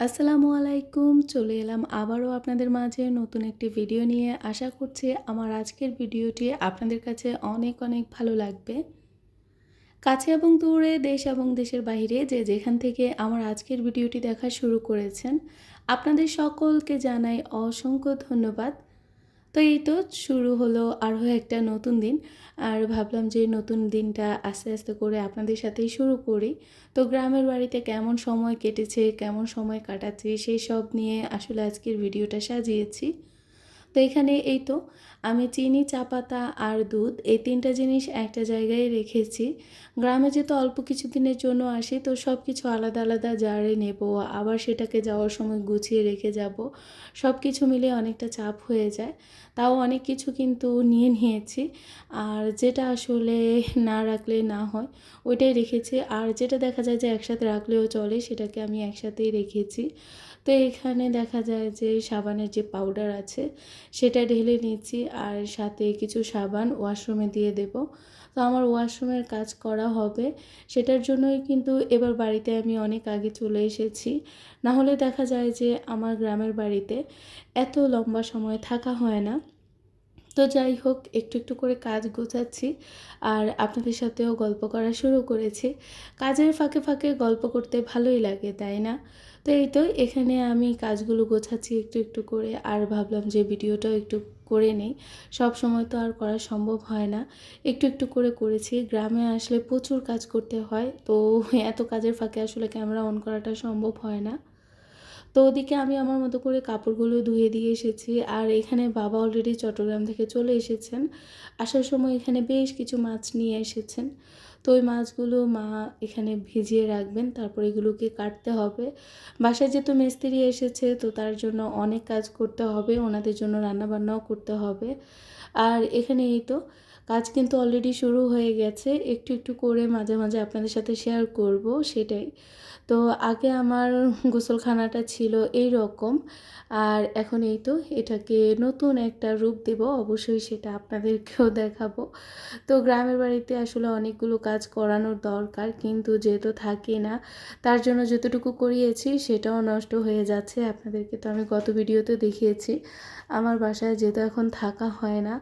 আসসালামু আলাইকুম, চলে এলাম আবারও আপনাদের মাঝে নতুন একটি ভিডিও নিয়ে। আশা করছি আমার আজকের ভিডিওটি আপনাদের কাছে অনেক অনেক ভালো লাগবে। কাছে এবং দূরে, দেশ এবং দেশের বাইরে যে যেখান থেকে আমার আজকের ভিডিওটি দেখা শুরু করেছেন, আপনাদের সকলকে জানাই অসংখ্য ধন্যবাদ। তো এই তো শুরু হলো আরও একটা নতুন দিন। আর ভাবলাম যে নতুন দিনটা আস্তে আস্তে করে আপনাদের সাথেই শুরু করি। তো গ্রামের বাড়িতে কেমন সময় কেটেছে, কেমন সময় কাটাচ্ছি, সেই সব নিয়ে আসলে আজকের ভিডিওটা সাজিয়েছি। তো এখানে এই তো আমি চিনি, চা পাতা আর দুধ, এই তিনটা জিনিস একটা জায়গায় রেখেছি। গ্রামে যেহেতু অল্প কিছু দিনের জন্য আসি, তো সব কিছু আলাদা আলাদা জারে নেব। আবার সেটাকে যাওয়ার সময় গুছিয়ে রেখে যাব। সব কিছু মিলে অনেকটা চাপ হয়ে যায়। তাও অনেক কিছু কিন্তু নিয়ে নিয়েছি। আর যেটা আসলে না রাখলে না হয়, ওইটাই রেখেছি। আর যেটা দেখা যায় যে একসাথে রাখলেও চলে, সেটাকে আমি একসাথেই রেখেছি। তো এখানে দেখা যায় যে সাবানের যে পাউডার আছে, সেটা ঢেলে নিচ্ছি আর সাথে কিছু সাবান ওয়াশরুমে দিয়ে দেব। তো আমার ওয়াশরুমের কাজ করা হবে, সেটার জন্যই কিন্তু এবার বাড়িতে আমি অনেক আগে চলে এসেছি। না হলে দেখা যায় যে আমার গ্রামের বাড়িতে এত লম্বা সময় থাকা হয় না। তো যাই হোক, একটু একটু করে কাজ গোছাচ্ছি আর আপনাদের সাথেও গল্প করা শুরু করেছি। কাজের ফাঁকে ফাঁকে গল্প করতে ভালোই লাগে, তাই না? তো এই তো, এখানে আমি কাজগুলো গোছাচ্ছি একটু একটু করে। আর ভাবলাম যে ভিডিওটাও একটু করে নেই। সব সময় তো আর করা সম্ভব হয় না। একটু একটু করে করেছি। গ্রামে আসলে প্রচুর কাজ করতে হয়। তো এত কাজের ফাঁকে আসলে ক্যামেরা অন করাটা সম্ভব হয় না। তো ওদিকে আমি আমার মতো করে কাপড়গুলো ধুয়ে দিয়ে এসেছি আর এখানে বাবা অলরেডি চট্টগ্রাম থেকে চলে এসেছেন। আসার সময় এখানে বেশ কিছু মাছ নিয়ে এসেছেন। তো ওই মাছগুলো মা এখানে ভিজিয়ে রাখবেন, তারপর এগুলোকে কাটতে হবে। বাসায় যেহেতু মিস্ত্রি এসেছে, তো তার জন্য অনেক কাজ করতে হবে, ওনাদের জন্য রান্নাবান্নাও করতে হবে। আর এখানে এই তো কাজ কিন্তু অলরেডি শুরু হয়ে গেছে। একটু একটু করে মাঝে মাঝে আপনাদের সাথে শেয়ার করব সেটাই। তো আগে আমার গোসলখানাটা ছিল এই রকম আর এখন এই তো এটাকে নতুন একটা রূপ দেব, অবশ্যই সেটা আপনাদেরকেও দেখাবো। তো গ্রামের বাড়িতে আসলে অনেকগুলো কাজ করানোর দরকার, কিন্তু যেহেতু থাকি না, তার জন্য যতটুকু করিয়েছি সেটাও নষ্ট হয়ে যাচ্ছে। আপনাদেরকে তো আমি গত ভিডিওতে দেখিয়েছি। আমার বাসায় যেহেতু এখন থাকা হয় না,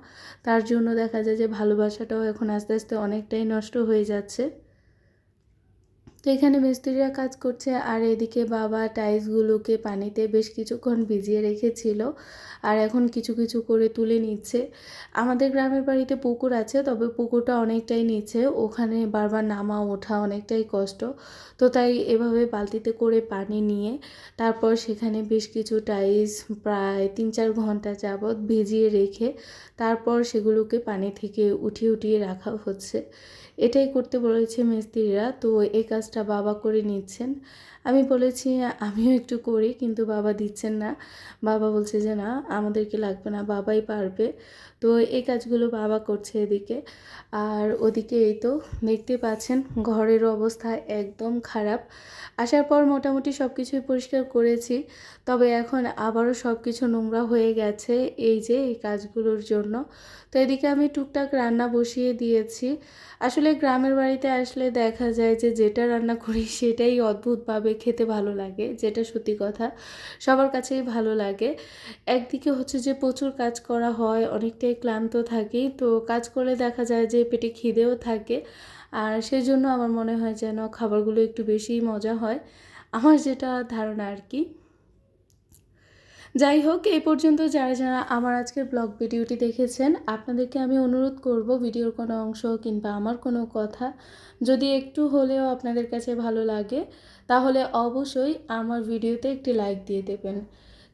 তার জন্য দেখা যায় যে ভালোবাসাটাও এখন আস্তে আস্তে অনেকটাই নষ্ট হয়ে যাচ্ছে। তো এখানে মিস্ত্রিরা কাজ করছে আর এদিকে বাবা টাইলসগুলোকে পানিতে বেশ কিছুক্ষণ ভিজিয়ে রেখেছিল আর এখন কিছু কিছু করে তুলে নিচ্ছে। আমাদের গ্রামের বাড়িতে পুকুর আছে, তবে পুকুরটা অনেকটাই নিচে, ওখানে বারবার নামা ওঠা অনেকটাই কষ্ট। তো তাই এভাবে বালতিতে করে পানি নিয়ে তারপর সেখানে বেশ কিছু টাইলস প্রায় তিন চার ঘণ্টা যাবৎ ভিজিয়ে রেখে তারপর সেগুলোকে পানি থেকে উঠিয়ে উঠিয়ে রাখা হচ্ছে। এটাই করতে বলেছে মিস্ত্রিরা, তো এই কাজটা বাবা করে নিচ্ছেন। আমি বলেছি, আমিও একটু করি। কিন্তু বাবা দিচ্ছেন না। বাবা বলছে যে, না, আমাদেরকে লাগবে না। বাবাই পারবে। তো এই কাজগুলো বাবা করছে এদিকে। আর ওদিকে এই তো দেখতে পাচ্ছেন ঘরের অবস্থা একদম খারাপ। আসার পর মোটামুটি সব কিছুই পরিষ্কার করেছি, তবে এখন আবারও সব কিছু নোংরা হয়ে গেছে এই যে এই কাজগুলোর জন্য। তো এদিকে আমি টুকটাক রান্না বসিয়ে দিয়েছি। আসলে গ্রামের বাড়িতে আসলে দেখা যায় যে যেটা রান্না করি সেটাই অদ্ভুতভাবে খেতে ভালো লাগে, যেটা সত্যি কথা সবার কাছেই ভালো লাগে। একদিকে হচ্ছে যে প্রচুর কাজ করা হয়, অনেকটাই ক্লান্ত থাকি। তো কাজ করলে দেখা যায় যে পেটে খিদেও থাকে। আর সেজন্য আমার মনে হয় যেন খাবারগুলো একটু বেশিই মজা হয়। আমার যেটা ধারণা আর কি। যাই হোক এই পর্যন্ত যারা যারা আমার আজকের ব্লগ ভিডিওটি দেখেছেন, আপনাদেরকে আমি অনুরোধ করব ভিডিওর কোনো অংশ কিংবা আমার কোনো কথা যদি একটু হলেও আপনাদের কাছে ভালো লাগে, তাহলে অবশ্যই আমার ভিডিওতে একটি লাইক দিয়ে দেবেন।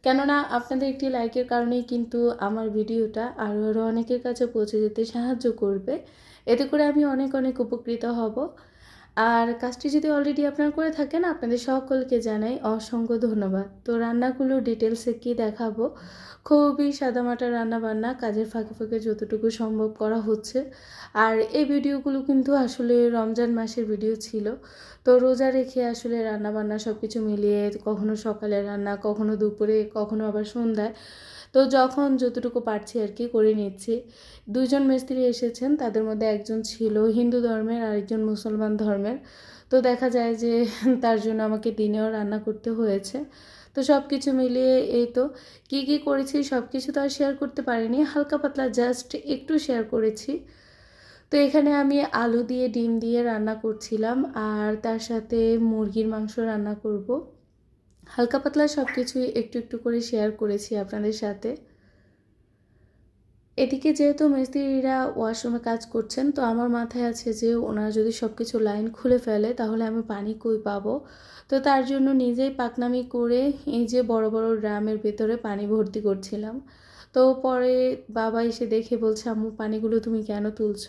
কেননা আপনাদের একটি লাইকের কারণেই কিন্তু আমার ভিডিওটা আরও আরও অনেকের কাছে পৌঁছে যেতে সাহায্য করবে। এতে করে আমি অনেক অনেক উপকৃত হব। আর কাজটি যদি অলরেডি আপনারা করে থাকেন, আপনাদের সকলকে জানাই অসংখ্য ধন্যবাদ। তো রান্নাগুলো ডিটেলসে কি দেখাবো? খুবই সাদামাটা রান্না বান্না কাজের ফাঁকে ফাঁকে যতটুকু সম্ভব করা হচ্ছে। আর এই ভিডিওগুলো কিন্তু আসলে রমজান মাসের ভিডিও ছিল। তো রোজা রেখে আসলে রান্না বান্না সব কিছু মিলিয়ে কখনো সকালে রান্না, কখনো দুপুরে, কখনো আবার সন্ধ্যায়। তো যখন যতটুকু পারছি আর কি করে নিচ্ছি। দুজন মিস্ত্রি এসেছেন, তাদের মধ্যে একজন ছিল হিন্দু ধর্মের আর একজন মুসলমান ধর্মের। তো দেখা যায় যে তার জন্য আমাকে দিনেও রান্না করতে হয়েছে। তো সব কিছু মিলিয়ে এই তো, কী কী করেছি সব কিছু তো আর শেয়ার করতে পারিনি, হালকা পাতলা জাস্ট একটু শেয়ার করেছি। তো এখানে আমি আলু দিয়ে, ডিম দিয়ে রান্না করছিলাম, আর তার সাথে মুরগির মাংস রান্না করব। হালকা পাতলা সব কিছুই একটু একটু করে শেয়ার করেছি আপনাদের সাথে। এদিকে যেহেতু মিস্ত্রিরা ওয়াশরুমে কাজ করছেন, তো আমার মাথায় আছে যে ওনারা যদি সব কিছু লাইন খুলে ফেলে, তাহলে আমি পানি কই পাবো? তো তার জন্য নিজেই পাকনামি করে এই যে বড় বড় ড্রামের ভেতরে পানি ভর্তি করছিলাম। তো পরে বাবা এসে দেখে বলছে, আম্মু, পানিগুলো তুমি কেন তুলছ?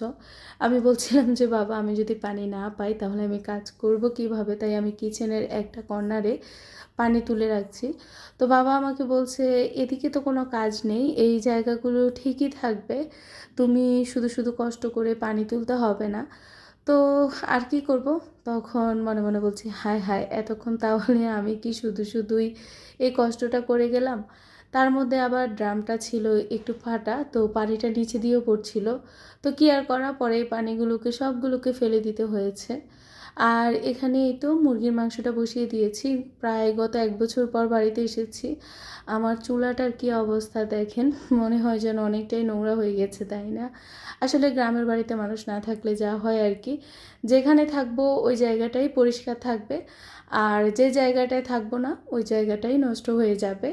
আমি বলছিলাম যে, বাবা, আমি যদি পানি না পাই তাহলে আমি কাজ করব কীভাবে? তাই আমি কিচেনের একটা কর্নারে পানি তুলে রাখছি। তো বাবা আমাকে বলছে, এদিকে তো কোনো কাজ নেই, এই জায়গাগুলো ঠিকই থাকবে, তুমি শুধু শুধু কষ্ট করে পানি তুলতে হবে না। তো আর কি করব? তখন মনে মনে বলছি, হায় হায়, এতক্ষণ তাহলে আমি কি শুধু শুধুই এই কষ্টটা করে গেলাম? তার মধ্যে আবার ড্রামটা ছিল একটু ফাটা, তো পানিটা নিচে দিয়েও পড়ছিল। তো কি আর করা? পরে পানিগুলোকে, সবগুলোকে ফেলে দিতে হয়েছে। আর এখানে এই তো মুরগির মাংসটা বসিয়ে দিয়েছি। প্রায় গত এক বছর পর বাড়িতে এসেছি। আমার চুলাটার কি অবস্থা দেখেন? মনে হয় যেন অনেকটাই নোংরা হয়ে গেছে, তাই না? আসলে গ্রামের বাড়িতে মানুষ না থাকলে যা হয় আর কি। যেখানে থাকব, ওই জায়গাটাই পরিষ্কার থাকবে। আর যে জায়গাটায় থাকব না, ওই জায়গাটাই নষ্ট হয়ে যাবে।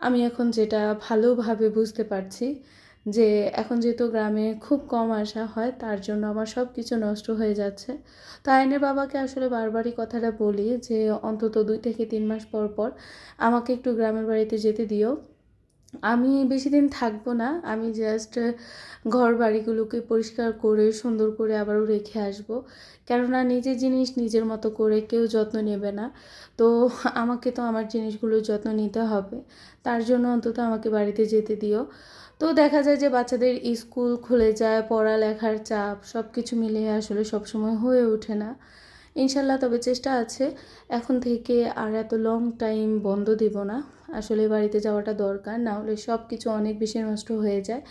আমি এখন যেটা ভালোভাবে বুঝতে পারছি যে এখন যেহেতু গ্রামে খুব কম আসা হয়, তার জন্য আমার সব কিছু নষ্ট হয়ে যাচ্ছে। তো আইনের বাবাকে আসলে বারবারই কথাটা বলি যে, অন্তত দুই থেকে তিন মাস পর পর আমাকে একটু গ্রামের বাড়িতে যেতে দিও। আমি বেশি দিন থাকব না, আমি জাস্ট ঘর বাড়িগুলোকে পরিষ্কার করে, সুন্দর করে আবারও রেখে আসব। কেননা নিজের জিনিস নিজের মতো করে কেউ যত্ন নেবে না। তো আমাকে তো আমার জিনিসগুলোর যত্ন নিতে হবে, তার জন্য অন্তত আমাকে বাড়িতে যেতে দিও। তো দেখা যায় যে বাচ্চাদের স্কুল খুলে যায়, পড়ালেখার চাপ সব কিছু মিলিয়ে আসলে সবসময় হয়ে ওঠে না। ইনশাল্লাহ, তবে চেষ্টা আছে। এখন থেকে আর এত লং টাইম বন্ধ দিব না। আসলে বাড়িতে যাওয়াটা দরকার, না হলে সব কিছু অনেক বেশি নষ্ট হয়ে যায়।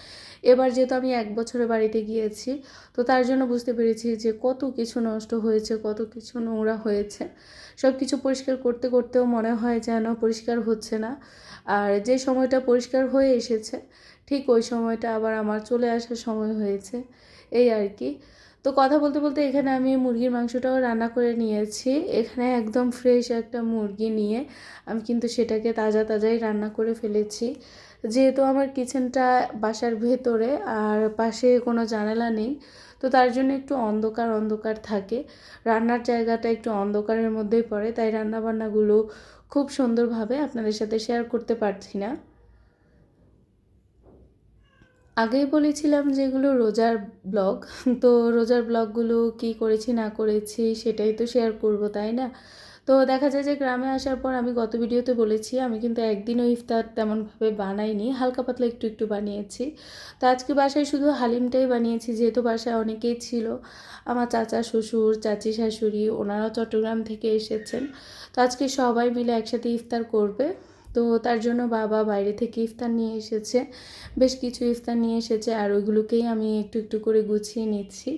এবার যেহেতু আমি এক বছরে বাড়িতে গিয়েছি, তো তার জন্য বুঝতে পেরেছি যে কত কিছু নষ্ট হয়েছে, কত কিছু নোংরা হয়েছে। সব কিছু পরিষ্কার করতে করতেও মনে হয় যেন পরিষ্কার হচ্ছে না। আর যে সময়টা পরিষ্কার হয়ে এসেছে, ঠিক ওই সময়টা আবার আমার চলে আসার সময় হয়েছে। এই আর কি। তো কথা বলতে বলতে এখানে আমি মুরগির মাংসটাও রান্না করে নিয়েছি। এখানে একদম ফ্রেশ একটা মুরগি নিয়ে আমি কিন্তু সেটাকে তাজা তাজাই রান্না করে ফেলেছি। যেহেতু আমার কিচেনটা বাসার ভেতরে আর পাশে কোনো জানালা নেই, তো তার জন্য একটু অন্ধকার অন্ধকার থাকে। রান্নার জায়গাটা একটু অন্ধকারের মধ্যেই পড়ে, তাই রান্নাবান্নাগুলো খুব সুন্দরভাবে আপনাদের সাথে শেয়ার করতে পারছি না। আগেই বলেছিলাম যেগুলো রোজার ব্লগ। তো রোজার ব্লগগুলো কি করেছি, না করেছি সেটাই তো শেয়ার করব, তাই না? তো দেখা যায় যে গ্রামে আসার পর আমি গত ভিডিওতে বলেছি, আমি কিন্তু একদিনও ইফতার তেমনভাবে বানাইনি, হালকা পাতলা একটু একটু বানিয়েছি। তো আজকে বাসায় শুধু হালিমটাই বানিয়েছি, যেহেতু বাসায় অনেকেই ছিল। আমার চাচা শ্বশুর, চাচি শাশুড়ি, ওনারাও চট্টগ্রাম থেকে এসেছেন। তো আজকে সবাই মিলে একসাথে ইফতার করবে। তো তার জন্য বাবা বাইরে থেকে ইফতার নিয়ে এসেছে। বেশ কিছু ইফতার নিয়ে এসেছে আর ওইগুলোকেই আমি একটু একটু করে গুছিয়ে নিচ্ছি।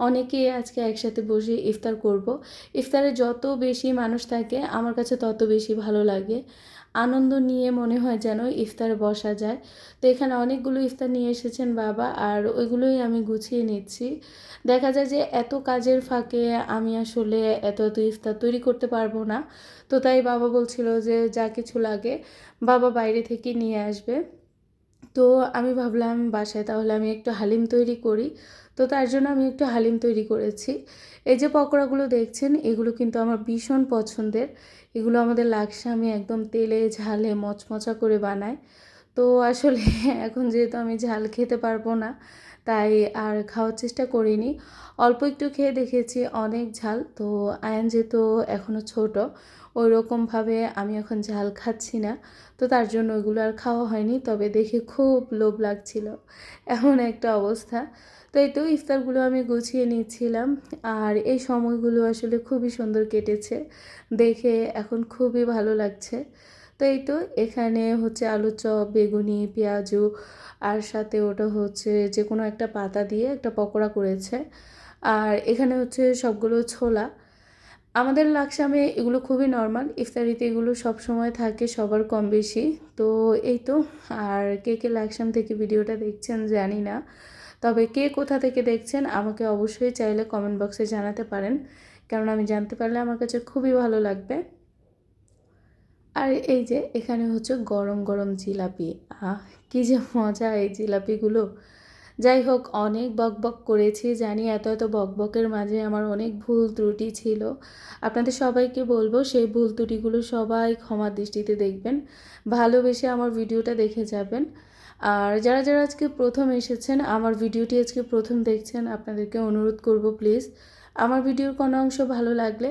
অনেকেই আজকে একসাথে বসে ইফতার করব। ইফতারে যত বেশি মানুষ থাকে, আমার কাছে তত বেশি ভালো লাগে। আনন্দ নিয়ে মনে হয় যেন ইফতার বসা যায়। তো এখানে অনেকগুলো ইফতার নিয়ে এসেছেন বাবা, আর ওইগুলোই আমি গুছিয়ে নিচ্ছি। দেখা যায় যে এত কাজের ফাঁকে আমি আসলে এত এত ইফতার তৈরি করতে পারব না। তো তাই বাবা বলছিল যে যা কিছু লাগে বাবা বাইরে থেকে নিয়ে আসবে। তো আমি ভাবলাম বাসায় তাহলে আমি একটু হালিম তৈরি করি। তো তার জন্য আমি একটু হালিম তৈরি করেছি। এই যে পকোড়াগুলো দেখছেন, এগুলো কিন্তু আমার ভীষণ পছন্দের। এগুলো আমাদের আমি একদম তেলে ঝালে মচমচা করে বানাই। তো আসলে এখন যেহেতু আমি ঝাল খেতে পারব না তাই আর খাওয়ার চেষ্টা করিনি। অল্প একটু খেয়ে দেখেছি, অনেক ঝাল। তো আয়ান যেহেতু এখনও ছোট ওই রকমভাবে আমি এখন ঝাল খাচ্ছি না। তো তার জন্য ওইগুলো আর খাওয়া হয়নি, তবে দেখে খুব লোভ লাগছিল। এমন একটা অবস্থা। তো এই তো ইফতারগুলো আমি গুছিয়ে নিচ্ছিলাম। আর এই সময়গুলো আসলে খুবই সুন্দর কেটেছে। দেখে এখন খুবই ভালো লাগছে। তো এই তো এখানে হচ্ছে আলু চপ, বেগুনি, পেঁয়াজু, আর সাথে ওটা হচ্ছে যে কোনো একটা পাতা দিয়ে একটা পকোড়া করেছে। আর এখানে হচ্ছে সবগুলো ছোলা। আমাদের লাকসামে এগুলো খুবই নর্মাল ইফতারিতে এগুলো সব সময় থাকে, সবার কম বেশি। তো এই তো, আর কে কে লাকসাম থেকে ভিডিওটা দেখছেন জানি না। তবে কে কোথা থেকে দেখছেন আমাকে অবশ্যই চাইলে কমেন্ট বক্সে জানাতে পারেন। কারণ আমি জানতে পারলে আমার কাছে খুবই ভালো লাগবে। আর এই যে এখানে হচ্ছে গরম গরম জিলাপি। আহ, কী যে মজা এই জিলাপিগুলো। যাই হোক, অনেক বকবক করেছি, জানি এত এত বকবকের মাঝে আমার অনেক ভুল ত্রুটি ছিল। আপনাদের সবাইকে বলব, সেই ভুল ত্রুটিগুলো সবাই ক্ষমা দৃষ্টিতে দেখবেন, ভালোবেসে আমার ভিডিওটা দেখে যাবেন। আর যারা যারা আজকে প্রথম এসেছেন, আমার ভিডিওটি আজকে প্রথম দেখছেন, আপনাদেরকে অনুরোধ করব, প্লিজ। আমার ভিডিওর কোনো অংশ ভালো লাগলে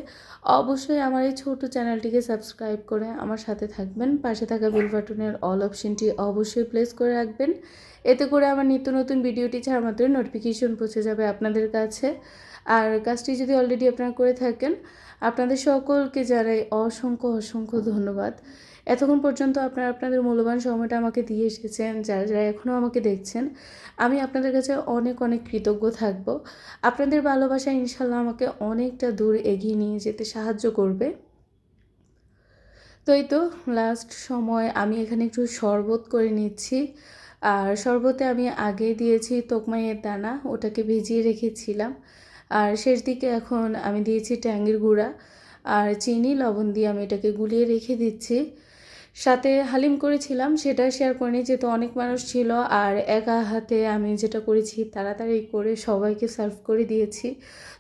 অবশ্যই আমার এই ছোট চ্যানেলটিকে সাবস্ক্রাইব করে আমার সাথে থাকবেন। পাশে থাকা বেল বাটনের অল অপশনটি অবশ্যই প্লেস করে রাখবেন। এতে করে আমার নিত্য নতুন ভিডিওটি ছাড়া মাত্র নোটিফিকেশন পৌঁছে যাবে আপনাদের কাছে। আর কাজটি যদি অলরেডি আপনারা করে থাকেন, আপনাদের সকলকে যারাই অসংখ্য অসংখ্য ধন্যবাদ। এতক্ষণ পর্যন্ত আপনারা আপনাদের মূল্যবান সময়টা আমাকে দিয়ে এসেছেন, যারা যারা এখনও আমাকে দেখছেন, আমি আপনাদের কাছে অনেক অনেক কৃতজ্ঞ থাকব। আপনাদের ভালোবাসা ইনশাল্লাহ আমাকে অনেকটা দূর এগিয়ে নিয়ে যেতে সাহায্য করবে। তো এই তো লাস্ট সময় আমি এখানে একটু শরবত করে নিচ্ছি। আর শরবতে আমি আগে দিয়েছি তোকমাইয়ের দানা, ওটাকে ভিজিয়ে রেখেছিলাম। আর শেষ দিকে এখন আমি দিয়েছি ট্যাঙ্গের গুঁড়া। আর চিনি, লবণ দিয়ে আমি এটাকে গুলিয়ে রেখে দিচ্ছি। সাথে হালিম করেছিলাম, সেটা শেয়ার করিনি, যেহেতু অনেক মানুষ ছিল আর একা হাতে আমি যেটা করেছি তাড়াতাড়ি করে সবাইকে সার্ভ করে দিয়েছি।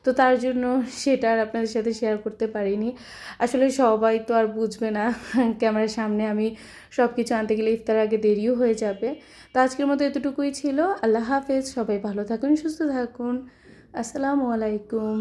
তো তার জন্য সেটা আর আপনাদের সাথে শেয়ার করতে পারিনি। আসলে সবাই তো আর বুঝবে না, ক্যামেরার সামনে আমি সব কিছু আনতে গেলে ইফতার আগে দেরিও হয়ে যাবে। তো আজকের মতো এতটুকুই ছিল, আল্লাহ হাফেজ, সবাই ভালো থাকুন, সুস্থ থাকুন, আসসালামু আলাইকুম।